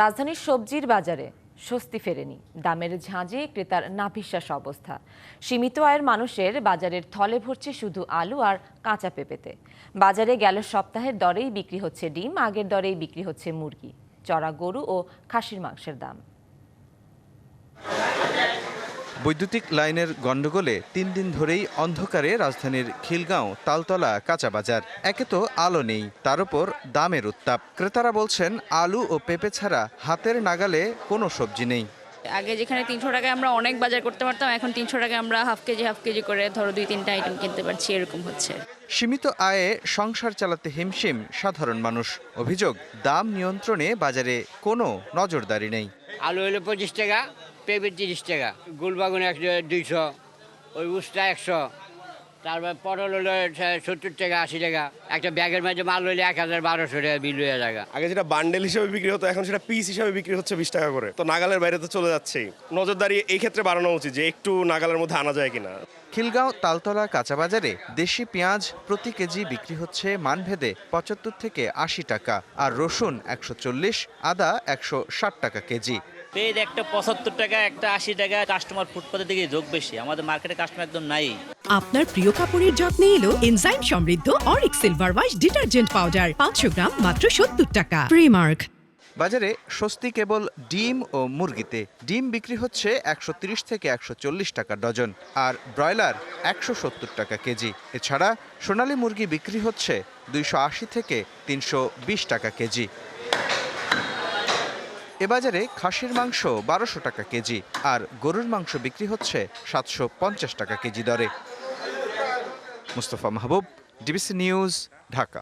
রাজধানীর সবজির বাজারে স্বস্তি ফেরেনি। দামের ঝাঁঝে ক্রেতার নাভিশ্বাস অবস্থা। সীমিত আয়ের মানুষের বাজারের থলে ভরছে শুধু আলু আর কাঁচা পেঁপেতে। বাজারে গেল সপ্তাহের দরেই বিক্রি হচ্ছে ডিম, আগের দরেই বিক্রি হচ্ছে মুরগি, চড়া গরু ও খাসির মাংসের দাম। বৈদ্যুতিক লাইনের গণ্ডগোলে তিন দিন ধরেই অন্ধকারে রাজধানীর খিলগাঁও তালতলা কাঁচা বাজার একে তো আলো নেই তার উপর দামের উত্তাপ। ক্রেতারা বলছেন আলু ও পেঁপে ছাড়া হাতের নাগালে কোনো সবজি নেই। আগে যেখানে তিনশো টাকায় আমরা অনেক বাজার করতে পারতাম এখন তিনশো টাকায় আমরা হাফ কেজি হাফ কেজি করে ধরো দুই তিনটা আইটেম কিনতে পারছি এরকম হচ্ছে। সীমিত আয়ে সংসার চালাতে হিমশিম সাধারণ মানুষ। অভিযোগ দাম নিয়ন্ত্রণে বাজারে কোনো নজরদারি নেই। আলু হলো পঁচিশ টাকা পেঁপে তিরিশ টাকা গুলবাগুন একশো দুইশো ওই উস্তা একশো তারপর পটল হলো সত্তর টাকা আশি টাকা। একটা ব্যাগের মাঝে মাল হইলে এক হাজার বারোশো টাকা বিল হয়ে টাকা আগে যেটা বান্ডেল হিসেবে বিক্রি হতো এখন সেটা পিস হিসেবে বিক্রি হচ্ছে বিশ টাকা করে। তো নাগালের বাইরে তো চলে যাচ্ছেই নজরদারি এই ক্ষেত্রে বাড়ানো উচিত যে একটু নাগালের মধ্যে আনা যায় কিনা। খিলগাঁও তালতলা কাঁচা বাজারে দেশি পেঁয়াজ প্রতি কেজি বিক্রি হচ্ছে মানভেদে পঁচাত্তর থেকে আশি টাকা আর রসুন একশো চল্লিশ আদা একশো ষাট টাকা কেজি। পেজ একটা পঁচাত্তর টাকা একটা আশি টাকা কাস্টমার ফুটপাতের দিকে যোগ বেশি। আমাদের মার্কেটে কাস্টমার একদম নাই। আপনার প্রিয় কাপড়ের যত্নে এলো এনজাইম সমৃদ্ধ Aurik silver wash detergent powder পাঁচশো গ্রাম মাত্র সত্তর টাকা। প্রিমার্ক বাজারে স্বস্তি কেবল ডিম ও মুরগিতে। ডিম বিক্রি হচ্ছে একশো তিরিশ থেকে একশো চল্লিশ টাকা ডজন আর ব্রয়লার একশো সত্তর টাকা কেজি। এছাড়া সোনালী মুরগি বিক্রি হচ্ছে দুইশো আশি থেকে তিনশো বিশ টাকা কেজি। এ বাজারে খাসির মাংস বারোশো টাকা কেজি আর গরুর মাংস বিক্রি হচ্ছে সাতশো পঞ্চাশ টাকা কেজি দরে। Mustafa Mahbub, DBC news, Dhaka.